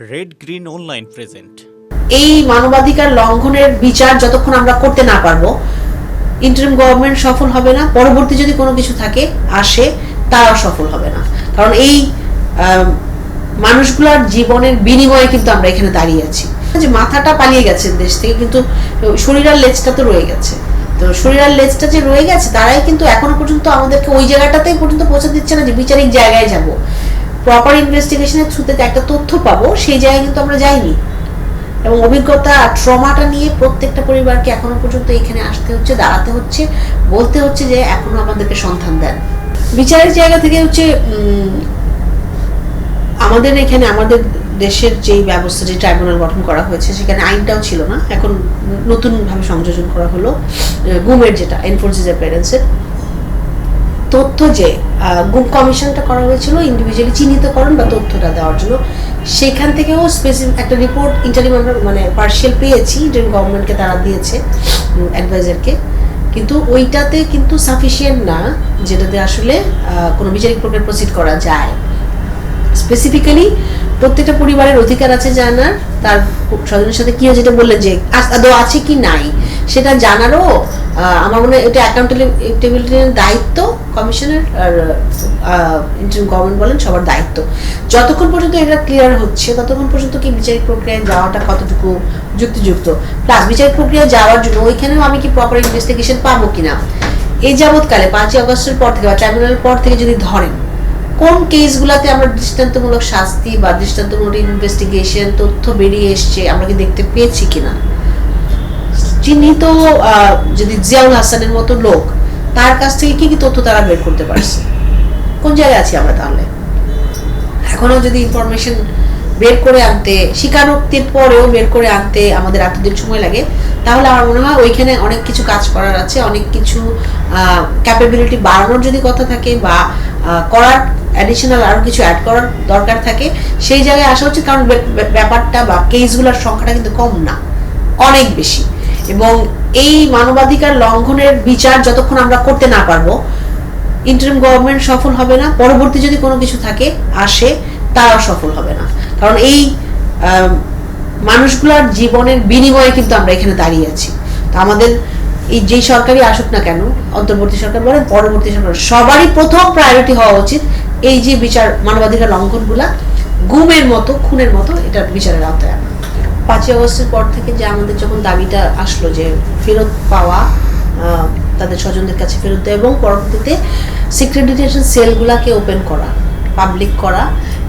Red Green online present এই মানবাধিকার লঙ্ঘনের বিচার যতক্ষণ আমরা করতে না পারব ইন্টারিম গভর্নমেন্ট সফল হবে না, পরবর্তী যদি কোনো কিছু থাকে, আসে, তারাও সফল হবে না। কারণ এই মানুষগুলোর জীবনের বিনিময়ে কিন্তু আমরা এখানে দাঁড়িয়ে আছি। যে মাথাটা পালিয়ে গেছে দেশ থেকে, কিন্তু শরীর আর লেজটা তো রয়ে গেছে। তো শরীর আর লেজটা যে রয়ে গেছে, তারাই কিন্তু এখনও পর্যন্ত আমাদেরকে ওই জায়গাটাতেই পর্যন্ত পৌঁছে দিচ্ছে না যে বিচারিক জায়গায় যাব। প্রপার ইনভেস্টিগেশনের থ্রুতে একটা তথ্য পাবো, সেই জায়গায় কিন্তু আমরা যাইনি। এবং অভিজ্ঞতা ট্রমাটা নিয়ে প্রত্যেকটা পরিবারকে এখনও পর্যন্ত এখানে আসতে হচ্ছে, দাঁড়াতে হচ্ছে, বলতে হচ্ছে যে এখনও আমাদেরকে সন্ধান দেন। বিচারের জায়গা থেকে হচ্ছে আমাদের এখানে, আমাদের দেশের যেই ব্যবস্থা, যে ট্রাইব্যুনাল গঠন করা হয়েছে, সেখানে আইনটাও ছিল না। এখন নতুনভাবে সংযোজন করা হলো গুমের যেটা এনফোর্সিস অ্যাপিয়ারেন্সের তথ্য যে কমিশনটা করা হয়েছিল ইন্ডিভিজুয়ালি চিহ্নিতকরণ বা তথ্যটা দেওয়ার জন্য, সেখান থেকেও স্পেসিফিক একটা রিপোর্ট ইন্টারিম আমরা মানে পার্শিয়াল পেয়েছি ইন্টারিম গভর্নমেন্টকে তারা দিয়েছে অ্যাডভাইজারকে কিন্তু ওইটাতে কিন্তু সাফিসিয়েন্ট না, যেটাতে আসলে কোনো বিচারিক প্রক্রিয়া প্রসিড করা যায়। স্পেসিফিক্যালি প্রত্যেকটা পরিবারের অধিকার আছে জানার, তার স্বজনের সাথে কি যেটা বললেন যে আদৌ আছে কি নাই, সেটা জানারও আমার মনে হয় এটা অ্যাকাউন্টেবিলিটির দায়িত্ব কমিশনের আর ইন্টারিম গভর্নমেন্ট বলেন, সবার দায়িত্ব। যতক্ষণ পর্যন্ত এটা ক্লিয়ার হচ্ছে, ততক্ষণ পর্যন্ত কি বিচারিক প্রক্রিয়ায় যাওয়াটা কতটুকু যুক্তিযুক্ত? প্লাস বিচারিক প্রক্রিয়ায় যাওয়ার জন্য ওইখানেও আমি কি প্রপার ইনভেস্টিগেশন পাবো কিনা? এই যাবৎকালে, পাঁচই আগস্টের পর থেকে বা ট্রাইব্যুনালের পর থেকে যদি ধরেন, কোন কেসগুলোতে আমরা দৃষ্টান্তমূলক শাস্তি বা দৃষ্টান্তমূলক ইনভেস্টিগেশন তথ্য বেরিয়ে এসছে, আমরা কি দেখতে পেয়েছি কিনা? চিহ্নিত যদি জিয়াউল হাসানের মতো লোক, তার কাছ থেকে কি কি তথ্য তারা বের করতে পারছে? কোন জায়গায় আছি আমরা তাহলে? এখনও যদি ইনফরমেশন বের করে আনতে, স্বীকারোক্তির পরেও বের করে আনতে আমাদের এতদিন সময় লাগে, তাহলে আমার মনে হয় ওইখানে অনেক কিছু কাজ করার আছে, অনেক কিছু ক্যাপাবিলিটি বাড়ানোর যদি কথা থাকে বা করার অ্যাডিশনাল আরও কিছু অ্যাড করার দরকার থাকে, সেই জায়গায় আসা উচিত। কারণ ব্যাপ- ব্যাপ- ব্যাপারটা বা কেসগুলোর সংখ্যাটা কিন্তু কম না, অনেক বেশি। এবং এই মানবাধিকার লঙ্ঘনের বিচার যতক্ষণ আমরা করতে না পারব ইন্টারিম গভর্নমেন্ট সফল হবে না, পরবর্তী যদি কোনো কিছু থাকে, আসে, তারাও সফল হবে না। কারণ এই মানুষগুলোর জীবনের বিনিময়ে কিন্তু আমরা এখানে দাঁড়িয়ে আছি। তো আমাদের এই যেই সরকারই আসুক না কেন, অন্তর্বর্তী সরকার বলেন, পরবর্তী সরকার সবারই প্রথম প্রায়োরিটি হওয়া উচিত এই যে বিচার, মানবাধিকার লঙ্ঘনগুলা, গুমের মতো, খুনের মতো এটা বিচারের আওতায় আনা। পাঁচই আগস্টের পর থেকে যে আমাদের যখন দাবিটা আসলো যে ফেরত পাওয়া তাদের স্বজনদের কাছে ফেরত দেওয়া এবং পরবর্তীতে সিক্রেট ডিটেনশন সেলগুলাকে ওপেন করা পাবলিক করা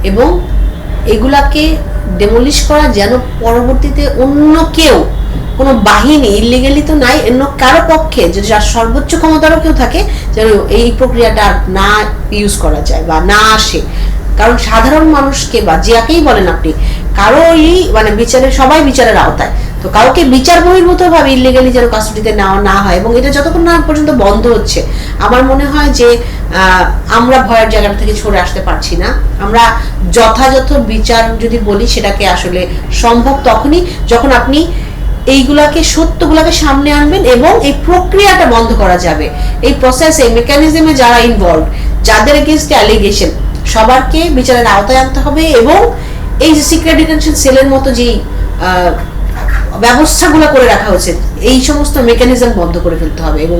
এবং এগুলাকে ডেমলিশ করা যেন পরবর্তীতে অন্য কেউ, কোনো বাহিনী ইলিগেলি তো নাই, অন্য কারও পক্ষে, যদি যার সর্বোচ্চ ক্ষমতারও কেউ থাকে, যেন এই প্রক্রিয়াটা না ইউজ করা যায় বা না আসে। কারণ সাধারণ মানুষকে বা যাকেই বলেন আপনি কারোই মানে বিচারের, সবাই বিচারের আওতায়। তো কাউকে বিচার বহির্ভূত ভাবে ইলিগালি যেন কাস্টডিতে নেওয়া না হয় এবং এটা যতক্ষণ না পর্যন্ত বন্ধ হচ্ছে, আমার মনে হয় যে আমরা ভয়ের জায়গাটা থেকে সরে আসতে পারছি না। আমরা যথাযথ বিচার যদি বলি, সেটাকে আসলে সম্ভব তখনই যখন আপনি এইগুলাকে, সত্যগুলাকে সামনে আনবেন এবং এই প্রক্রিয়াটা বন্ধ করা যাবে। এই প্রসেসে মেকানিজমে যারা ইনভলভ যাদের এগেনস্ট অ্যালিগেশন সবারকে বিচারের আওতায় আনতে হবে এবং এই যে সিক্রেট ডিটেনশন সেলের মতো যেই ব্যবস্থাগুলো করে রাখা হয়েছে, এই সমস্ত মেকানিজম বন্ধ করে ফেলতে হবে এবং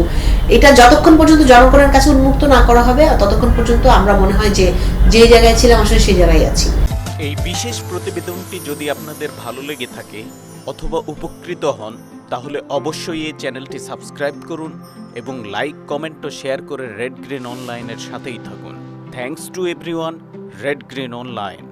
এটা যতক্ষণ পর্যন্ত জনগণের কাছে উন্মুক্ত না করা হবে ততক্ষণ পর্যন্ত আমরা মনে হয় যে যে জায়গায় ছিলাম আসলে সেই জায়গায় আছি। এই বিশেষ প্রতিবেদনটি যদি আপনাদের ভালো লেগে থাকে অথবা উপকৃত হন, তাহলে অবশ্যই এই চ্যানেলটি সাবস্ক্রাইব করুন এবং লাইক, কমেন্ট ও শেয়ার করে রেড গ্রিন অনলাইনের সাথেই থাকুন। Thanks to everyone Red Green Online